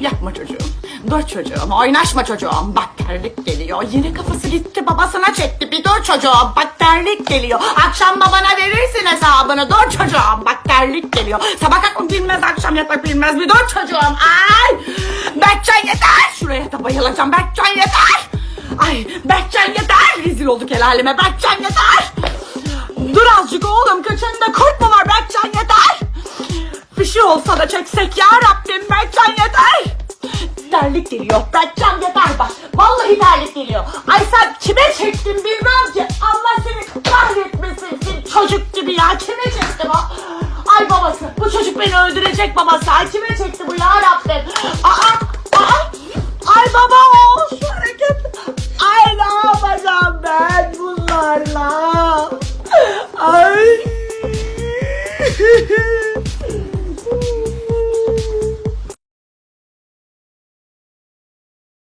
Yapma çocuğum. Dur çocuğum. Oynaşma çocuğum. Bak terlik geliyor. Yine kafası gitti babasına çekti. Bir dur çocuğum. Bak terlik geliyor. Akşam babana verirsin hesabını. Dur çocuğum. Bak terlik geliyor. Sabah kalkıp bilmez akşam yatak bilmez. Bir dur çocuğum. Ay. Berkcan yeter. Şuraya da bayılacağım. Berkcan yeter. Ay Berkcan yeter. Rezil olduk el. Berkcan yeter. Dur azıcık oğlum. Kaçında kurt mu var Berkcan yeter. Bir şey olsa da çeksek ya Rabbim terlik geliyor. Daccam yeter bak. Vallahi terlik geliyor. Ay sen kime çektin bilmem ki. Allah seni kahretmesin. Sen çocuk gibi ya. Kime çektim o? Ay babası. Bu çocuk beni öldürecek babası. Ay kime çekti bu ya Rabbim. Aa, aa. Ay baba o. Şu hareket. Ay ne yapacağım ben bunlarla. Ay.